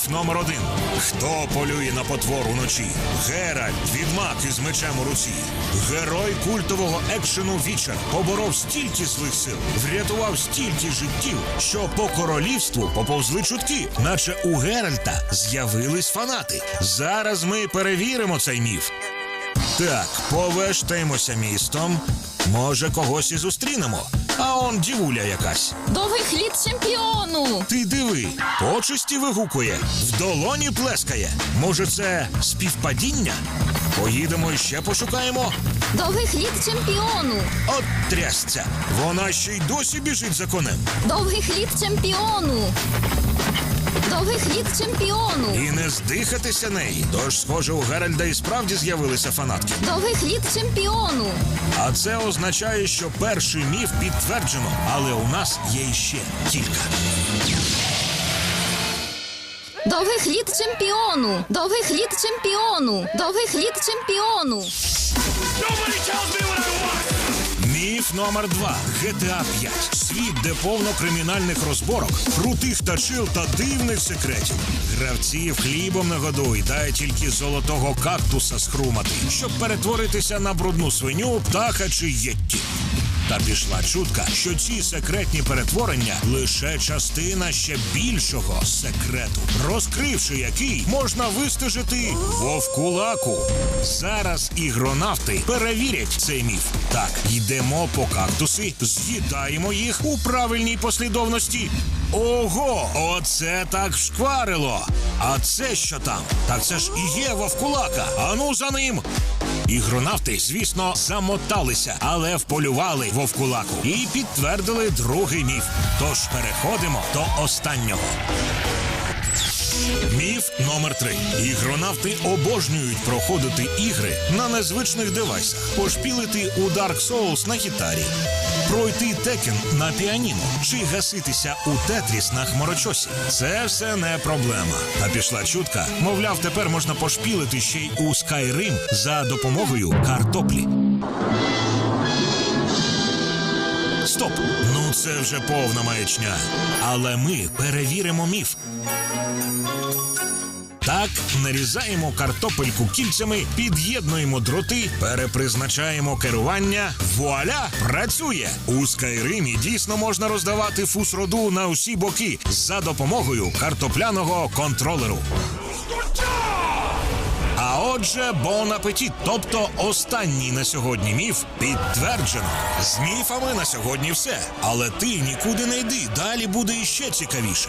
Міф номер один. Хто полює на потвор уночі? Геральт, відьмак із мечем у руці. Герой культового екшену Вічер поборов стільки злих сил, врятував стільки життів, що по королівству поповзли чутки, наче у Геральта з'явились фанати. Зараз ми перевіримо цей міф. Так, повештаємося містом. Може, когось і зустрінемо. А он дівуля якась. Довгий хліб чемпіону! Ти диви, почесті вигукує, в долоні плескає. Може, це співпадіння? Поїдемо і ще пошукаємо. Довгий хліб чемпіону! От трясця. Вона ще й досі біжить за конем. Довгий хліб чемпіону! Довгий хліб чемпіону! І не здихатися неї. Тож, схоже, у Геральда і справді з'явилися фанатки. Довгий хліб чемпіону! А це означає, що перший міф підтверджено, але у нас є іще кілька. Довгий хліб чемпіону! Довгий хліб чемпіону! Довгий хліб чемпіону! Міф номер два GTA 5. Світ, де повно кримінальних розборок, крутих тачил та дивних секретів. Гравців хлібом не годуй, дай тільки золотого кактуса схрумати, щоб перетворитися на брудну свиню, птаха чи єтті. Та пішла чутка, що ці секретні перетворення лише частина ще більшого секрету, розкривши який можна вистежити вовкулаку. Зараз ігронавти перевірять цей міф. Так, йдемо по кактуси, з'їдаємо їх у правильній послідовності. Ого, оце так шкварило. А це що там? Так це ж і є вовкулака. Ану за ним. Ігронавти, звісно, замоталися, але вполювали вовкулаку і підтвердили другий міф. Тож переходимо до останнього. Міф номер три. Ігронавти обожнюють проходити ігри на незвичних девайсах, пошпілити у Dark Souls на гітарі, пройти Tekken на піаніно чи гаситися у Тетріс на хмарочосі. Це все не проблема. Та пішла чутка. Мовляв, тепер можна пошпілити ще й у Skyrim за допомогою картоплі. Стоп! Це вже повна маячня. Але ми перевіримо міф. Так, нарізаємо картопельку кільцями, під'єднуємо дроти, перепризначаємо керування. Вуаля! Працює! У Скайримі дійсно можна роздавати фусроду на усі боки за допомогою картопляного контролеру. Отже, бон апетіт, тобто останній на сьогодні міф підтверджено. З міфами на сьогодні все. Але ти нікуди не йди, далі буде іще цікавіше.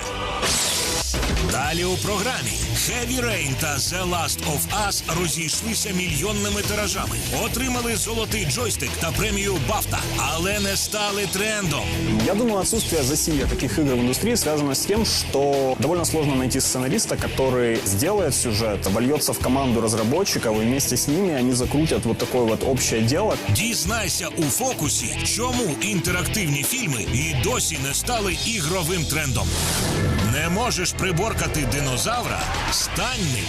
Далі у програмі Heavy Rain та The Last of Us розійшлися мільйонними тиражами, отримали золотий джойстик та премію Бафта, але не стали трендом. Я думаю, отсутствие засилия таких игр в индустрии связано с тем, что довольно сложно найти сценариста, который сделает сюжет, обольется в команду разработчиков, и вместе с ними они закрутят вот такое вот общее дело. Дізнайся у фокусі, чому інтерактивні фільми і досі не стали ігровим трендом. Не можеш приборкати динозавра? Стань ним.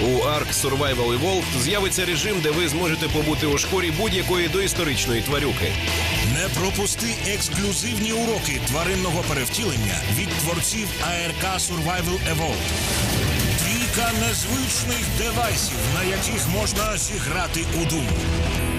У Ark Survival Evolved з'явиться режим, де ви зможете побути у шкурі будь-якої доісторичної тварюки. Не пропусти ексклюзивні уроки тваринного перевтілення від творців ARK Survival Evolved. Кілька незвичних девайсів, на яких можна зіграти у Doom.